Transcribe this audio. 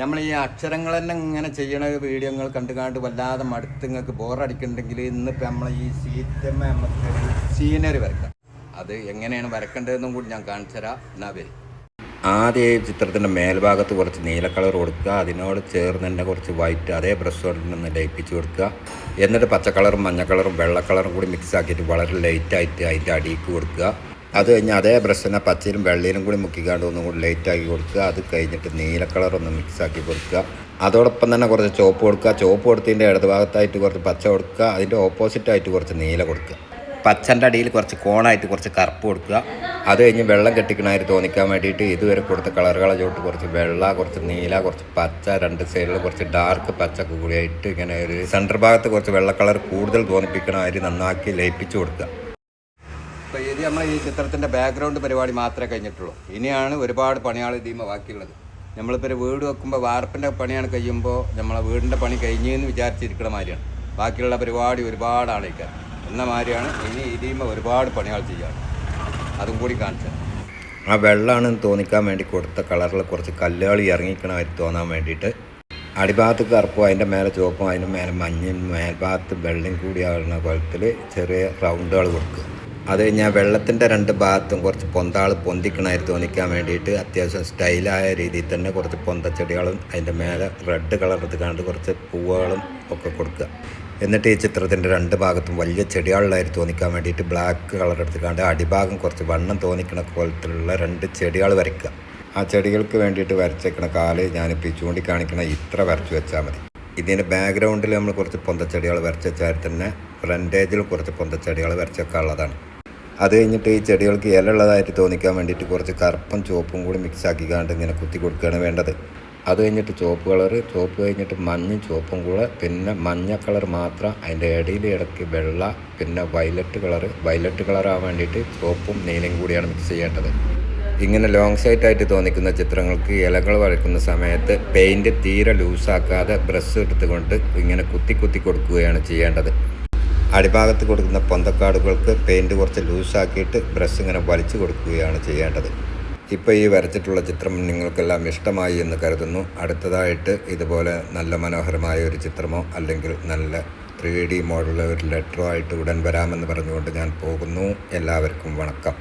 നമ്മൾ ഈ അക്ഷരങ്ങൾ തന്നെ ഇങ്ങനെ ചെയ്യണ വീഡിയോകൾ കണ്ടു കണ്ട് വല്ലാതെ മടുത്ത് നിങ്ങൾക്ക് ബോറടിക്കുന്നുണ്ടെങ്കിൽ ഇന്നിപ്പോൾ നമ്മൾ ഈ സീറ്റമ്മ നമുക്ക് സീനറി വരക്കാം. അത് എങ്ങനെയാണ് വരക്കേണ്ടതെന്നും കൂടി ഞാൻ കാണിച്ചു തരാം. എന്നാ വരും. ആദ്യം ചിത്രത്തിന്റെ മേൽഭാഗത്ത് കുറച്ച് നീല കളർ കൊടുക്കുക. അതിനോട് ചേർന്ന് തന്നെ കുറച്ച് വൈറ്റ് അതേ ബ്രഷ് കൊണ്ട് നിന്ന് ലയിപ്പിച്ച് കൊടുക്കുക. എന്നിട്ട് പച്ച കളറും മഞ്ഞ കളറും വെള്ള കളറും കൂടി മിക്സ് ആക്കിയിട്ട് വളരെ ലൈറ്റായിട്ട് അതിന്റെ അടിയിൽ കൊടുക്കുക. അത് കഴിഞ്ഞ് അതേ ബ്രഷിനെ പച്ചയിലും വെള്ളയിലും കൂടി മുക്കിക്കാണ്ട് ഒന്നും കൂടി ലൈറ്റ് ആക്കി കൊടുക്കുക. അത് കഴിഞ്ഞിട്ട് നീല കളർ ഒന്ന് മിക്സ് ആക്കി കൊടുക്കുക. അതോടൊപ്പം തന്നെ കുറച്ച് ചുവപ്പ് കൊടുക്കുക. ചുവപ്പ് കൊടുത്തതിന്റെ ഇടതുഭാഗത്തായിട്ട് കുറച്ച് പച്ച കൊടുക്കുക. അതിന്റെ ഓപ്പോസിറ്റായിട്ട് കുറച്ച് നീല കൊടുക്കുക. പച്ചന്റെ അടിയിൽ കുറച്ച് കോണായിട്ട് കുറച്ച് കറുപ്പ് കൊടുക്കുക. അത് കഴിഞ്ഞ് വെള്ളം കെട്ടിക്കണമായി തോന്നിക്കാൻ വേണ്ടിയിട്ട് ഇതുവരെ കൊടുത്ത കളറുകളെ ചോട്ട് കുറച്ച് വെള്ള കുറച്ച് നീല കുറച്ച് പച്ച രണ്ട് സൈഡിൽ കുറച്ച് ഡാർക്ക് പച്ച കൂടിയായിട്ട് ഇങ്ങനെ ഒരു സെന്റർ ഭാഗത്ത് കുറച്ച് വെള്ള കളർ കൂടുതൽ തോന്നിപ്പിക്കണമായിട്ട് നന്നാക്കി ലയിപ്പിച്ച് കൊടുക്കുക. ഇത് നമ്മൾ ഈ ചിത്രത്തിന്റെ ബാക്ക്ഗ്രൗണ്ട് പരിപാടി മാത്രമേ കഴിഞ്ഞിട്ടുള്ളൂ. ഇനിയാണ് ഒരുപാട് പണികൾ ഇതിമ ബാക്കിയുള്ളത്. നമ്മളിപ്പോൾ ഒരു വീട് വെക്കുമ്പോൾ വാർപ്പിന്റെ പണിയാണ് കഴിയുമ്പോൾ നമ്മളെ വീടിന്റെ പണി കഴിഞ്ഞെന്ന് വിചാരിച്ചിരിക്കുന്ന മാതിരിയാണ്. ബാക്കിയുള്ള പരിപാടി ഒരുപാട് ആളേക്കാർ. എന്ന മാതിരിയാണ് ഇനി ഇതിമ ഒരുപാട് പണികൾ ചെയ്യാറ് അതും കൂടി കാണിച്ചത് ആ വെള്ളമാണെന്ന് തോന്നിക്കാൻ വേണ്ടി കൊടുത്ത കളറിൽ കുറച്ച് കല്ലുകൾ ഇറങ്ങിക്കണമായി തോന്നാൻ വേണ്ടിയിട്ട് അടിഭാഗത്ത് കറുപ്പും അതിന്റെ മേലെ ചുവപ്പും അതിന്റെ മേലെ മഞ്ഞയും മേൽഭാഗത്ത് വെള്ളം കൂടി ആകുന്ന കുളത്തിൽ ചെറിയ റൗണ്ടുകൾ കൊടുക്കുക. അത് കഴിഞ്ഞാൽ വെള്ളത്തിന്റെ രണ്ട് ഭാഗത്തും കുറച്ച് പൊന്താൾ പൊന്തിക്കണമായി തോന്നിക്കാൻ വേണ്ടിയിട്ട്. അത്യാവശ്യം സ്റ്റൈലായ രീതിയിൽ തന്നെ കുറച്ച് പൊന്തച്ചെടികളും അതിന്റെ മേലെ റെഡ് കളർ എടുത്തുകൊണ്ട് കുറച്ച് പൂവുകളും ഒക്കെ കൊടുക്കുക. എന്നിട്ട് ഈ ചിത്രത്തിന്റെ രണ്ട് ഭാഗത്തും വലിയ ചെടികളിലായി തോന്നിക്കാൻ വേണ്ടിയിട്ട് ബ്ലാക്ക് കളർ എടുത്തുകൊണ്ട് അടിഭാഗം കുറച്ച് വണ്ണം തോന്നിക്കണ പോലത്തുള്ള രണ്ട് ചെടികൾ വരയ്ക്കുക. ആ ചെടികൾക്ക് വേണ്ടിയിട്ട് വരച്ചേക്കണ കാൽ ഞാനിപ്പോൾ ഈ ചൂണ്ടിക്കാണിക്കണ ഇത്ര വരച്ചു വെച്ചാൽ മതി. ഇതിന്റെ ബാക്ക്ഗ്രൗണ്ടിൽ നമ്മൾ കുറച്ച് പൊന്തച്ചെടികൾ വരച്ച് വെച്ചാൽ തന്നെ ഫ്രണ്ടേജിൽ കുറച്ച് പൊന്തച്ചെടികൾ വരച്ചൊക്കെ വെക്കാനുള്ളതാണ് അത് കഴിഞ്ഞിട്ട് ഈ ചെടികൾക്ക് ഇലയുള്ളതായിട്ട് തോന്നിക്കാൻ വേണ്ടിയിട്ട് കുറച്ച് കറുപ്പും ചുവപ്പും കൂടി മിക്സ് ആക്കിക്കാണ്ട് ഇങ്ങനെ കുത്തി കൊടുക്കുകയാണ് വേണ്ടത്. അത് കഴിഞ്ഞിട്ട് ചുവപ്പ് കളറ് ചുവപ്പ് കഴിഞ്ഞിട്ട് മഞ്ഞും ചുവപ്പും കൂടെ പിന്നെ മഞ്ഞ കളർ മാത്രം അതിന്റെ ഇടയിൽ ഇടയ്ക്ക് വെള്ള പിന്നെ വയലറ്റ് കളറ് വയലറ്റ് കളറാകാൻ വേണ്ടിയിട്ട് ചുവപ്പും നീലയും കൂടിയാണ് മിക്സ് ചെയ്യേണ്ടത്. ഇങ്ങനെ ലോങ് സൈറ്റായിട്ട് തോന്നിക്കുന്ന ചിത്രങ്ങൾക്ക് ഇലകൾ വരയ്ക്കുന്ന സമയത്ത് പെയിന്റ് തീരെ ലൂസാക്കാതെ ബ്രഷ് എടുത്തുകൊണ്ട് ഇങ്ങനെ കുത്തി കുത്തി കൊടുക്കുകയാണ് ചെയ്യേണ്ടത്. അടിഭാഗത്ത് കൊടുക്കുന്ന പൊന്തക്കാടുകൾക്ക് പെയിന്റ് കുറച്ച് ലൂസാക്കിയിട്ട് ബ്രഷ് ഇങ്ങനെ വലിച്ചു കൊടുക്കുകയാണ് ചെയ്യേണ്ടത്. ഇപ്പോൾ ഈ വരച്ചിട്ടുള്ള ചിത്രം നിങ്ങൾക്കെല്ലാം ഇഷ്ടമായി എന്ന് കരുതുന്നു. അടുത്തതായിട്ട് ഇതുപോലെ നല്ല മനോഹരമായ ഒരു ചിത്രമോ അല്ലെങ്കിൽ നല്ല ത്രീ ഡി മോഡലോ ഒരു ലെറ്ററോ ആയിട്ട് ഉടൻ വരാമെന്ന് പറഞ്ഞുകൊണ്ട് ഞാൻ പോകുന്നു. എല്ലാവർക്കും വണക്കം.